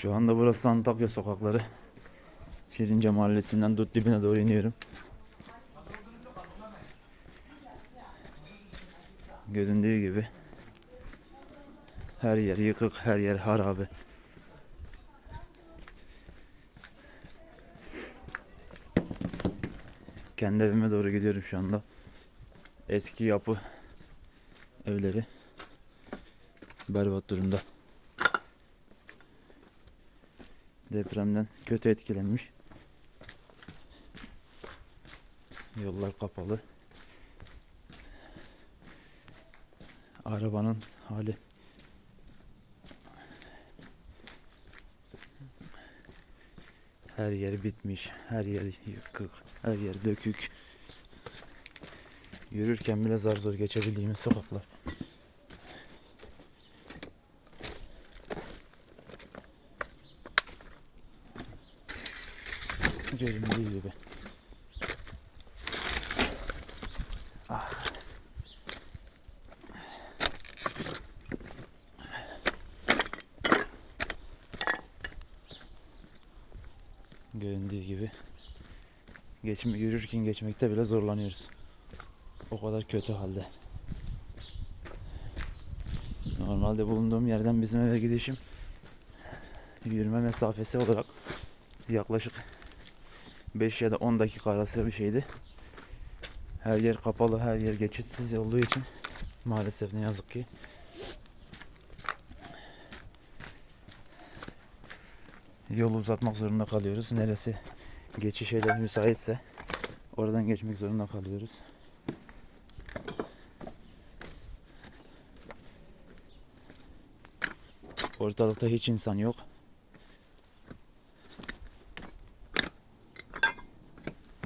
Şu anda burası Antakya sokakları. Şirince mahallesinden dut dibine doğru iniyorum. Göründüğü gibi her yer yıkık, her yer harabe. Kendi evime doğru gidiyorum şu anda. Eski yapı evleri berbat durumda. Depremden kötü etkilenmiş. Yollar kapalı. Arabanın hali her yer bitmiş, her yer yıkık, her yer dökük. Yürürken bile zar zor geçebildiğimiz sokaklar. Göründüğü gibi. Ah. Göründüğü gibi. Geçme, yürürken geçmekte bile zorlanıyoruz. O kadar kötü halde. Normalde bulunduğum yerden bizim eve gidişim yürüme mesafesi olarak yaklaşık 5 ya da 10 dakika arası bir şeydi. Her yer kapalı, her yer geçitsiz olduğu için maalesef ne yazık ki yolu uzatmak zorunda kalıyoruz. Neresi geçiş yerleri müsaitse oradan geçmek zorunda kalıyoruz. Ortalıkta hiç insan yok.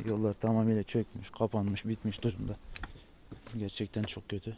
Yollar tamamıyla çökmüş, kapanmış, bitmiş durumda. Gerçekten çok kötü.